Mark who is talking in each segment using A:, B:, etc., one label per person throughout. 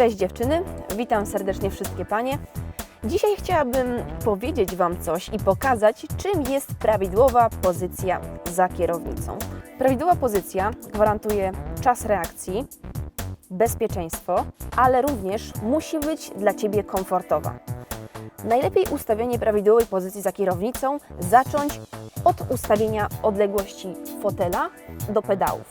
A: Cześć dziewczyny, witam serdecznie wszystkie panie. Dzisiaj chciałabym powiedzieć Wam coś i pokazać, czym jest prawidłowa pozycja za kierownicą. Prawidłowa pozycja gwarantuje czas reakcji, bezpieczeństwo, ale również musi być dla Ciebie komfortowa. Najlepiej ustawienie prawidłowej pozycji za kierownicą zacząć od ustawienia odległości fotela do pedałów.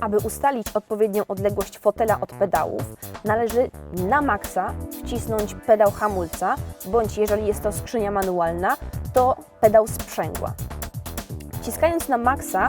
A: Aby ustalić odpowiednią odległość fotela od pedałów, należy na maksa wcisnąć pedał hamulca, bądź jeżeli jest to skrzynia manualna, to pedał sprzęgła. Wciskając na maksa,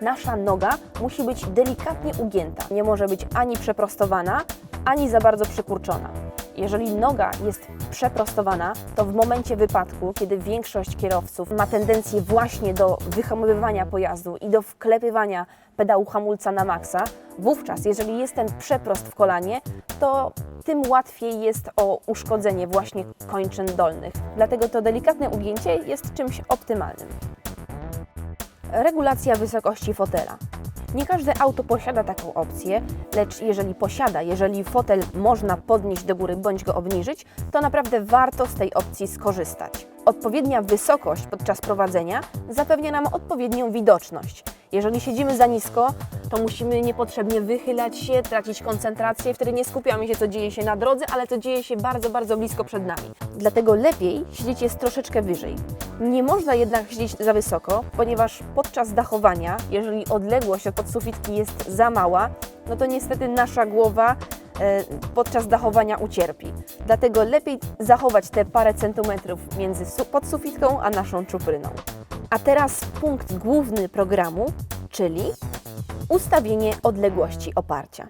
A: nasza noga musi być delikatnie ugięta. Nie może być ani przeprostowana, ani za bardzo przykurczona. Jeżeli noga jest przeprostowana, to w momencie wypadku, kiedy większość kierowców ma tendencję właśnie do wyhamowywania pojazdu i do wklepywania pedału hamulca na maksa, wówczas, jeżeli jest ten przeprost w kolanie, to tym łatwiej jest o uszkodzenie właśnie kończyn dolnych. Dlatego to delikatne ugięcie jest czymś optymalnym. Regulacja wysokości fotela. Nie każde auto posiada taką opcję, lecz jeżeli posiada, jeżeli fotel można podnieść do góry bądź go obniżyć, to naprawdę warto z tej opcji skorzystać. Odpowiednia wysokość podczas prowadzenia zapewnia nam odpowiednią widoczność. Jeżeli siedzimy za nisko, to musimy niepotrzebnie wychylać się, tracić koncentrację, wtedy nie skupiamy się, co dzieje się na drodze, ale co dzieje się bardzo, bardzo blisko przed nami. Dlatego lepiej siedzieć jest troszeczkę wyżej. Nie można jednak siedzieć za wysoko, ponieważ podczas dachowania, jeżeli odległość od podsufitki jest za mała, no to niestety nasza głowa e, podczas dachowania ucierpi. Dlatego lepiej zachować te parę centymetrów między su- podsufitką a naszą czupryną. A teraz punkt główny programu, czyli ustawienie odległości oparcia.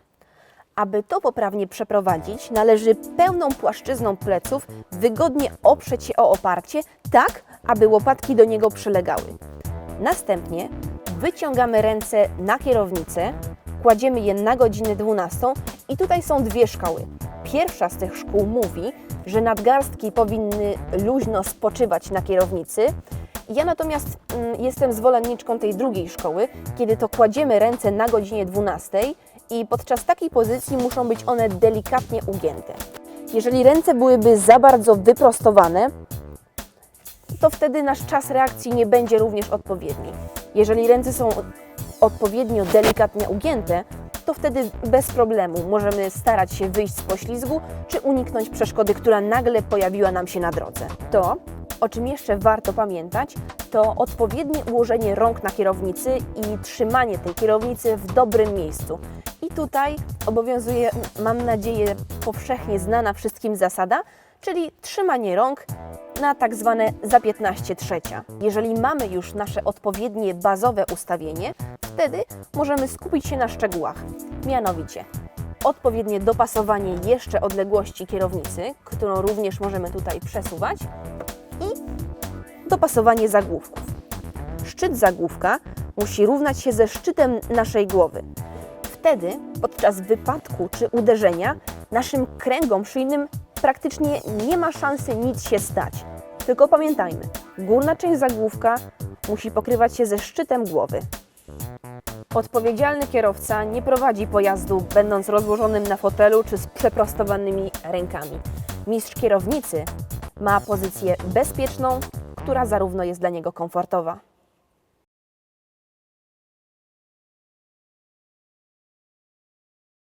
A: Aby to poprawnie przeprowadzić, należy pełną płaszczyzną pleców wygodnie oprzeć się o oparcie, tak aby łopatki do niego przylegały. Następnie wyciągamy ręce na kierownicę, kładziemy je na godzinę 12 i tutaj są dwie szkoły. Pierwsza z tych szkół mówi, że nadgarstki powinny luźno spoczywać na kierownicy. Ja natomiast mm, jestem zwolenniczką tej drugiej szkoły, kiedy to kładziemy ręce na godzinie 12 i podczas takiej pozycji muszą być one delikatnie ugięte. Jeżeli ręce byłyby za bardzo wyprostowane, to wtedy nasz czas reakcji nie będzie również odpowiedni. Jeżeli ręce są odpowiednio delikatnie ugięte, to wtedy bez problemu możemy starać się wyjść z poślizgu czy uniknąć przeszkody, która nagle pojawiła nam się na drodze. To, o czym jeszcze warto pamiętać, to odpowiednie ułożenie rąk na kierownicy i trzymanie tej kierownicy w dobrym miejscu. I tutaj obowiązuje, mam nadzieję, powszechnie znana wszystkim zasada, czyli trzymanie rąk na tak zwane za 15 trzecia. Jeżeli mamy już nasze odpowiednie bazowe ustawienie, wtedy możemy skupić się na szczegółach. Mianowicie odpowiednie dopasowanie jeszcze odległości kierownicy, którą również możemy tutaj przesuwać dopasowanie zagłówków. Szczyt zagłówka musi równać się ze szczytem naszej głowy. Wtedy podczas wypadku czy uderzenia naszym kręgom szyjnym praktycznie nie ma szansy nic się stać. Tylko pamiętajmy, górna część zagłówka musi pokrywać się ze szczytem głowy. Odpowiedzialny kierowca nie prowadzi pojazdu będąc rozłożonym na fotelu czy z przeprostowanymi rękami. Mistrz kierownicy ma pozycję bezpieczną, która zarówno jest dla niego komfortowa.